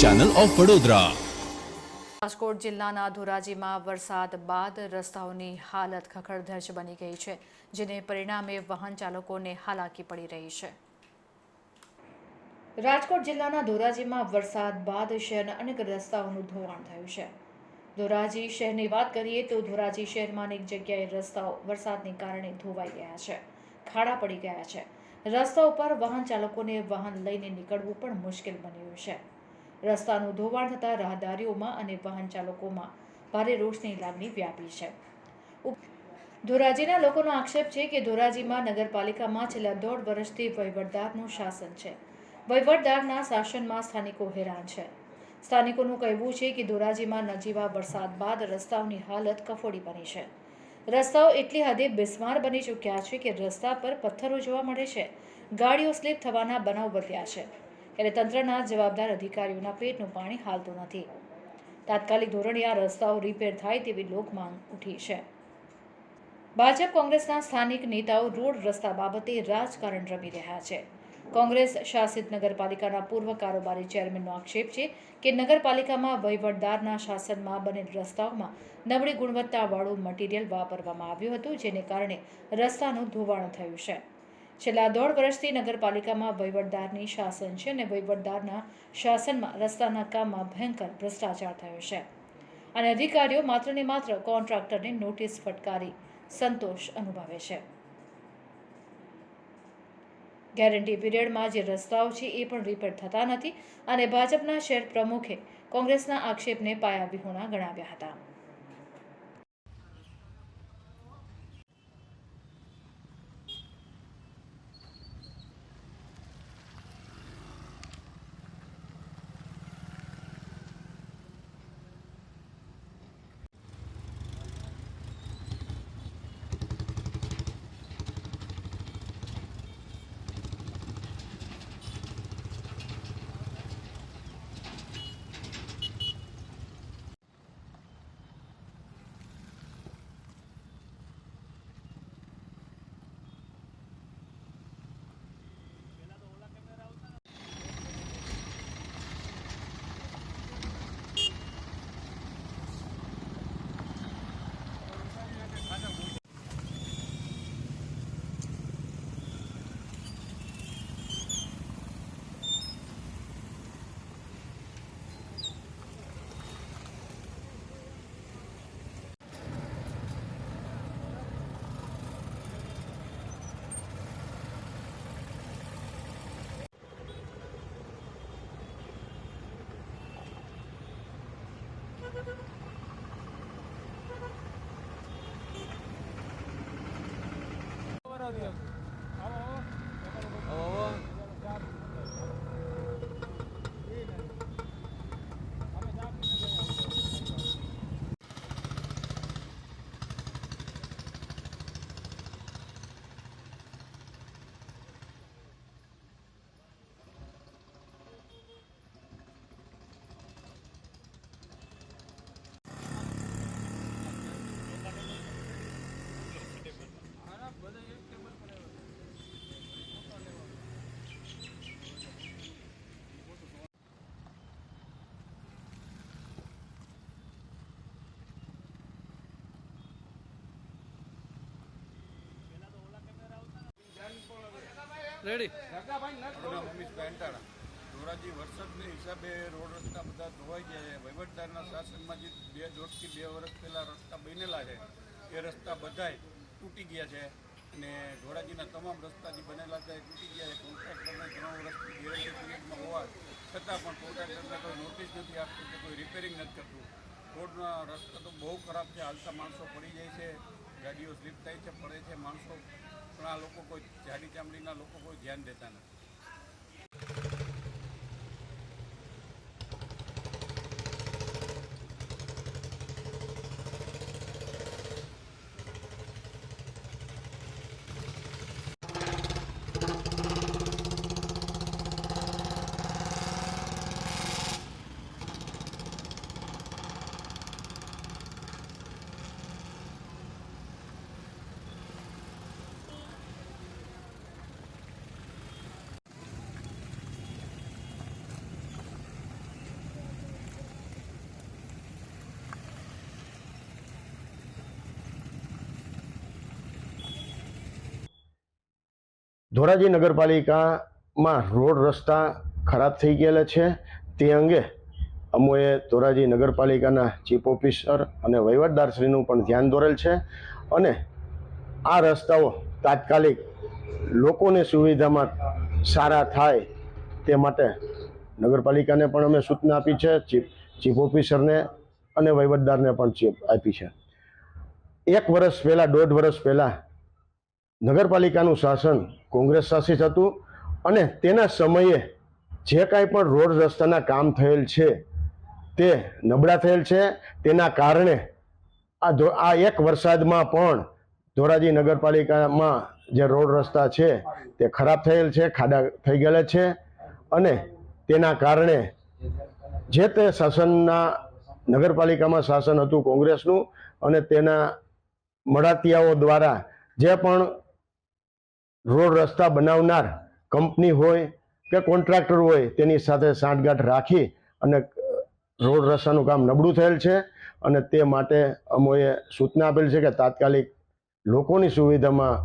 Channel of Vadodara Rajkot જિલ્લાના ધોરાજીમાં વરસાદ બાદ રસ્તાઓની હાલત ખખડધજ બની ગઈ છે, જેને પરિણામે વાહન ચાલકોને હાલાકી પડી રહી છે. રાજકોટ જિલ્લાના ધોરાજીમાં વરસાદ બાદ શહેરના અનેક રસ્તાઓનું ધોવાણ થયું છે. ધોરાજી શહેરની વાત કરીએ તો ધોરાજી શહેરમાં અનેક જગ્યાએ રસ્તાઓ વરસાદને કારણે ધોવાઈ ગયા છે, ખાડા પડી ગયા છે. રસ્તા ઉપર વાહન ચાલકોને વાહન લઈને નીકળવું પણ મુશ્કેલ બન્યું છે. રસ્તાનું ધોવાણ થતાં રાહદારીઓમાં અને વાહન ચાલકોમાં ભારે રોષની લાગણી વ્યાપી છે. ધોરાજીના લોકોનો આક્ષેપ છે કે ધોરાજીમાં નગરપાલિકામાં છેલ્લા દોઢ વર્ષથી વહીવટદારનું શાસન છે. વહીવટદારના શાસનમાં સ્થાનિકો હેરાન છે. સ્થાનિકોનું કહેવું છે કે ધોરાજીમાં નજીવા વરસાદ બાદ રસ્તાઓની હાલત કફોડી બની છે. રસ્તાઓ એટલી હદે બિસ્માર બની ચૂક્યા છે કે રસ્તા પર પથ્થરો જોવા મળે છે. ગાડીઓ સ્લીપ થવાના બનાવ વધ્યા છે. ત્યારે તંત્રના જવાબદાર અધિકારીઓના પેટનું પાણી હાલતું નથી. તાત્કાલિક ધોરણે આ રસ્તાઓ રિપેર થાય તેવી લોક માંગ ઉઠી છે. ભાજપ કોંગ્રેસના સ્થાનિક નેતાઓ રોડ રસ્તા બાબતે રાજકારણ રમી રહ્યા છે. કોંગ્રેસ શાસિત નગરપાલિકાના પૂર્વ કારોબારી ચેરમેનનો આક્ષેપ છે કે નગરપાલિકામાં વહીવટદારના શાસનમાં બનેલ રસ્તાઓમાં નબળી ગુણવત્તાવાળું મટીરીયલ વાપરવામાં આવ્યું હતું, જેને કારણે રસ્તાનું ધોવાણ થયું છે. છેલ્લા દોઢ વર્ષથી નગરપાલિકામાં વહીવટદારની શાસન છે અને વહીવટદારના શાસનમાં રસ્તાના કામમાં ભયંકર ભ્રષ્ટાચાર થયો છે. અને અધિકારીઓ માત્ર ને માત્ર કોન્ટ્રાક્ટરને નોટિસ ફટકારી સંતોષ અનુભવે છે. ગેરંટી પીરિયડમાં જે રસ્તાઓ છે એ પણ રિપેર થતા નથી અને ભાજપના શહેર પ્રમુખે કોંગ્રેસના આક્ષેપને પાયાવિહોણા ગણાવ્યા હતા. રેડી ધોરાજી વરસાદને હિસાબે રોડ રસ્તા બધા ધોવાઈ ગયા છે. વહીવટદારના શાસનમાં જે બે દોઢથી બે વર્ષ પહેલાં રસ્તા બનેલા છે, એ રસ્તા બધાય તૂટી ગયા છે અને ધોરાજીના તમામ રસ્તા જે બનેલા એ તૂટી ગયા છે. કોન્ટ્રાક્ટરને ત્રણ વર્ષથી ગેરંટી પીરિયડમાં હોવા છતાં પણ કોન્ટ્રાક્ટરને કોઈ નોટિસ નથી આપતું કે કોઈ રિપેરિંગ નથી કરતું રોડના રસ્તા તો બહુ ખરાબ છે. હાલતા માણસો પડી જાય છે, ગાડીઓ સ્લીપ થાય છે, પડે છે, માણસો પણ આ લોકો કોઈ જાડી ચામડીના લોકો કોઈ ધ્યાન દેતા નથી. you ધોરાજી નગરપાલિકામાં રોડ રસ્તા ખરાબ થઈ ગયેલા છે. તે અંગે અમોએ ધોરાજી નગરપાલિકાના ચીફ ઓફિસર અને વહીવટદારશ્રીનું પણ ધ્યાન દોરેલ છે અને આ રસ્તાઓ તાત્કાલિક લોકોને સુવિધામાં સારા થાય તે માટે નગરપાલિકાને પણ અમે સૂચના આપી છે, ચીફ ચીફ ઓફિસરને અને વહીવટદારને પણ ચીફ આપી છે. એક વર્ષ પહેલાં, દોઢ વર્ષ પહેલાં નગરપાલિકાનું શાસન કોંગ્રેસ શાસિત હતું અને તેના સમયે જે કાંઈ પણ રોડ રસ્તાના કામ થયેલ છે, તે નબળા થયેલ છે. તેના કારણે આ ધો, આ એક વરસાદમાં પણ ધોરાજી નગરપાલિકામાં જે રોડ રસ્તા છે, તે ખરાબ થયેલ છે, ખાડા થઈ ગયેલા છે અને તેના કારણે જે તે શાસનના, નગરપાલિકામાં શાસન હતું કોંગ્રેસનું અને તેના મળાતિયાઓ દ્વારા જે પણ રોડ રસ્તા બનાવનાર કંપની હોય કે કોન્ટ્રાક્ટર હોય, તેની સાથે સાંઠગાંઠ રાખી અને રોડ રસ્તાનું કામ નબળું થયેલ છે અને તે માટે અમોએ સૂચના આપેલ છે કે તાત્કાલિક લોકોની સુવિધામાં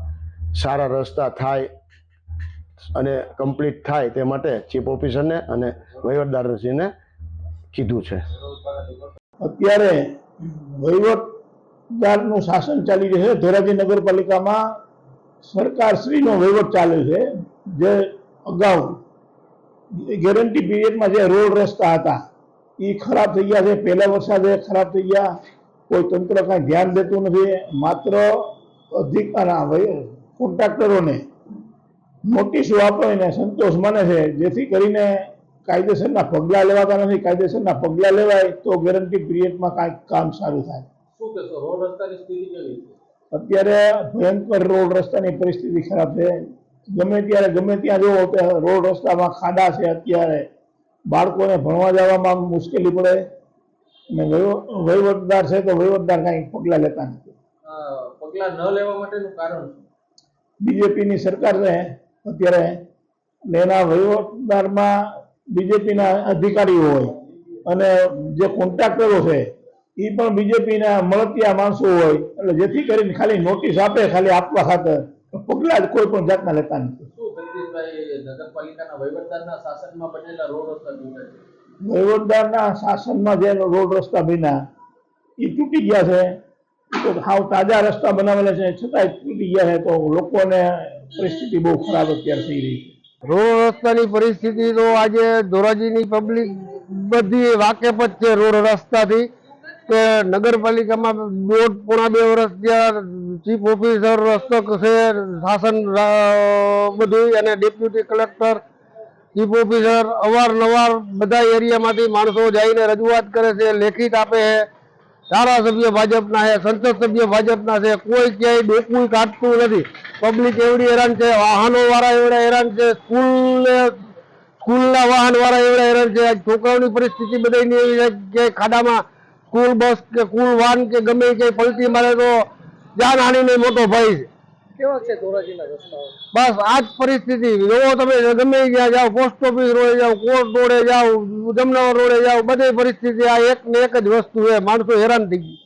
સારા રસ્તા થાય અને કમ્પ્લીટ થાય તે માટે ચીફ ઓફિસરને અને વહીવટદારશ્રીને કીધું છે. અત્યારે વહીવટદારનું શાસન ચાલી રહ્યું છે. ધોરાજી નગરપાલિકામાં સરકારશ્રીનો વહીવટ ચાલે છે, જે અગાઉ ગેરંટી પીરિયડમાં જે રોડ રસ્તા હતા એ ખરાબ થઈ ગયા છે. પહેલા વરસાદે ખરાબ થઈ ગયા. કોઈ તંત્ર કાંઈ ધ્યાન દેતું નથી. માત્ર અધિક કોન્ટ્રાક્ટરોને નોટિસો આપીને સંતોષ માને છે. જેથી કરીને કાયદેસરના પગલાં લેવાતા નથી. કાયદેસરના પગલાં લેવાય તો ગેરંટી પીરિયડમાં કાંઈક કામ સારું થાય. શું કહેશો? રોડ રસ્તાની સ્થિતિ કેવી છે? અત્યારે ભયંકર રોડ રસ્તાની પરિસ્થિતિ ખરાબ છે. ગમે ત્યારે ગમે ત્યાં જુઓ તો રોડ રસ્તામાં ખાડા છે અત્યારે. બાળકોને ભણવા જવામાં મુશ્કેલી પડે. અને વહીવ- વહીવટદાર છે તો વહીવટદાર કાંઈ પગલાં લેતા નથી. પગલાં ન લેવા માટેનું કારણ બીજેપીની સરકાર છે અત્યારે. એના વહીવટદારમાં બીજેપીના અધિકારીઓ હોય. અને જે કોન્ટ્રાક્ટરો છે એ પણ બીજેપીના મળતિયા માણસો હોય. એટલે જેથી કરીને ખાલી નોટિસ આપે ખાલી આપવા ખાતર પગલા જ કોઈ પણ જાતના લેતા નથી. વહીવટદારના શાસનમાં જે રોડ રસ્તા બન્યા એ તૂટી ગયા છે. તો હાવ તાજા રસ્તા બનાવેલા છે. છતાંય તૂટી ગયા છે તો લોકોને પરિસ્થિતિ બહુ ખરાબ અત્યારે થઈ રહી છે. રોડ રસ્તાની પરિસ્થિતિ તો આજે ધોરાજીની પબ્લિક બધી વાકેફ જ છે રોડ રસ્તાથી. કે નગરપાલિકામાં દોઢ, પોણા બે વર્ષ ત્યાં ચીફ ઓફિસર હસ્તક છે, શાસન બધું અને ડેપ્યુટી કલેક્ટર, ચીફ ઓફિસર, અવારનવાર બધા એરિયામાંથી માણસો જઈને રજૂઆત કરે છે, લેખિત આપે છે. ધારાસભ્ય ભાજપના છે સંસદ સભ્ય ભાજપના છે, કોઈ ક્યાંય ડોકું કાઢતું નથી. પબ્લિક એવડી હેરાન છે વાહનો વાળા એવડા હેરાન છે સ્કૂલ સ્કૂલના વાહન વાળા એવડા હેરાન છે. છોકરાઓની પરિસ્થિતિ બધાની એવી છે કે ખાડામાં સ્કૂલ બસ કે સ્કૂલ વાન કે ગમે તે પલટી મારે તો જાન મોટો ભય છે. કેવા છે ધોરાજીના રસ્તાઓ? બસ આ જ પરિસ્થિતિ. જોવો તમે ગમે ગયા જાઓ પોસ્ટ ઓફિસ રોડે જાઓ કોર્ટ રોડે જાઓ જમનાવર રોડે જાઓ બધી પરિસ્થિતિ આ એક ને એક જ વસ્તુ છે. માણસો હેરાન થઈ ગઈ